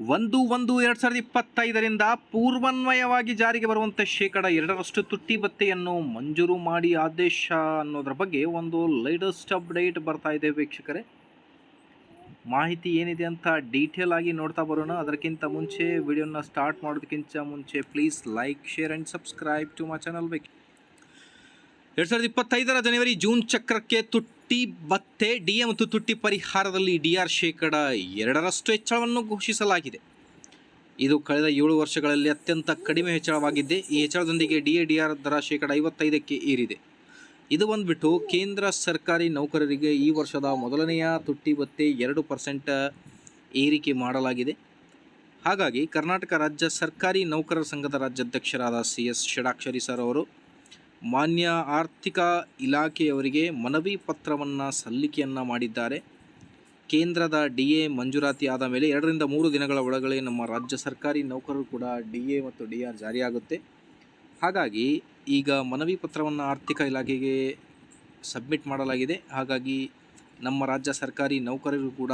ಒಂದು ಒಂದು ಎರಡು ಸಾವಿರದ ಇಪ್ಪತ್ತೈದರಿಂದ ಪೂರ್ವನ್ವಯವಾಗಿ ಜಾರಿಗೆ ಬರುವಂಥ ಶೇಕಡ ಎರಡರಷ್ಟು ತುಟ್ಟಿ ಭತ್ತೆಯನ್ನು ಮಂಜೂರು ಮಾಡಿ ಆದೇಶ ಅನ್ನೋದ್ರ ಬಗ್ಗೆ ಒಂದು ಲೇಟೆಸ್ಟ್ ಅಪ್ಡೇಟ್ ಬರ್ತಾ ಇದೆ ವೀಕ್ಷಕರೇ. ಮಾಹಿತಿ ಏನಿದೆ ಅಂತ ಡೀಟೇಲ್ ಆಗಿ ನೋಡ್ತಾ ಬರೋಣ. ಅದಕ್ಕಿಂತ ಮುಂಚೆ ವಿಡಿಯೋನ ಸ್ಟಾರ್ಟ್ ಮಾಡೋದಕ್ಕಿಂತ ಮುಂಚೆ please like share and subscribe to my channel ಬೇಕು ಎರಡು ಸಾವಿರದ ಇಪ್ಪತ್ತೈದರ ಜನವರಿ ಜೂನ್ ಚಕ್ರಕ್ಕೆ ತುಟ್ಟಿ ಭತ್ತೆ ಡಿ ಎ ಮತ್ತು ತುಟ್ಟಿ ಪರಿಹಾರದಲ್ಲಿ ಡಿ ಆರ್ ಶೇಕಡ ಎರಡರಷ್ಟು ಹೆಚ್ಚಳವನ್ನು ಘೋಷಿಸಲಾಗಿದೆ. ಇದು ಕಳೆದ ಏಳು ವರ್ಷಗಳಲ್ಲಿ ಅತ್ಯಂತ ಕಡಿಮೆ ಹೆಚ್ಚಳವಾಗಿದ್ದೆ ಈ ಹೆಚ್ಚಳದೊಂದಿಗೆ ಡಿ ಎ, ಡಿ ಆರ್ ದರ ಶೇಕಡ ಐವತ್ತೈದಕ್ಕೆ ಏರಿದೆ. ಇದು ಬಂದ್ಬಿಟ್ಟು ಕೇಂದ್ರ ಸರ್ಕಾರಿ ನೌಕರರಿಗೆ ಈ ವರ್ಷದ ಮೊದಲನೆಯ ತುಟ್ಟಿ ಭತ್ತೆ ಎರಡು ಪರ್ಸೆಂಟ್ ಏರಿಕೆ ಮಾಡಲಾಗಿದೆ. ಹಾಗಾಗಿ ಕರ್ನಾಟಕ ರಾಜ್ಯ ಸರ್ಕಾರಿ ನೌಕರರ ಸಂಘದ ರಾಜ್ಯಾಧ್ಯಕ್ಷರಾದ ಸಿ ಎಸ್ ಷಡಾಕ್ಷರಿ ಸರ್ ಅವರು ಮಾನ್ಯ ಆರ್ಥಿಕ ಇಲಾಖೆಯವರಿಗೆ ಮನವಿ ಪತ್ರವನ್ನು ಸಲ್ಲಿಕೆಯನ್ನು ಮಾಡಿದ್ದಾರೆ. ಕೇಂದ್ರದ ಡಿ ಎ ಮಂಜೂರಾತಿ ಆದ ಮೇಲೆ ಎರಡರಿಂದ ಮೂರು ದಿನಗಳ ಒಳಗಡೆ ನಮ್ಮ ರಾಜ್ಯ ಸರ್ಕಾರಿ ನೌಕರರು ಕೂಡ ಡಿ ಎ ಮತ್ತು ಡಿ ಆರ್ ಜಾರಿಯಾಗುತ್ತೆ. ಹಾಗಾಗಿ ಈಗ ಮನವಿ ಪತ್ರವನ್ನು ಆರ್ಥಿಕ ಇಲಾಖೆಗೆ ಸಬ್ಮಿಟ್ ಮಾಡಲಾಗಿದೆ. ಹಾಗಾಗಿ ನಮ್ಮ ರಾಜ್ಯ ಸರ್ಕಾರಿ ನೌಕರರು ಕೂಡ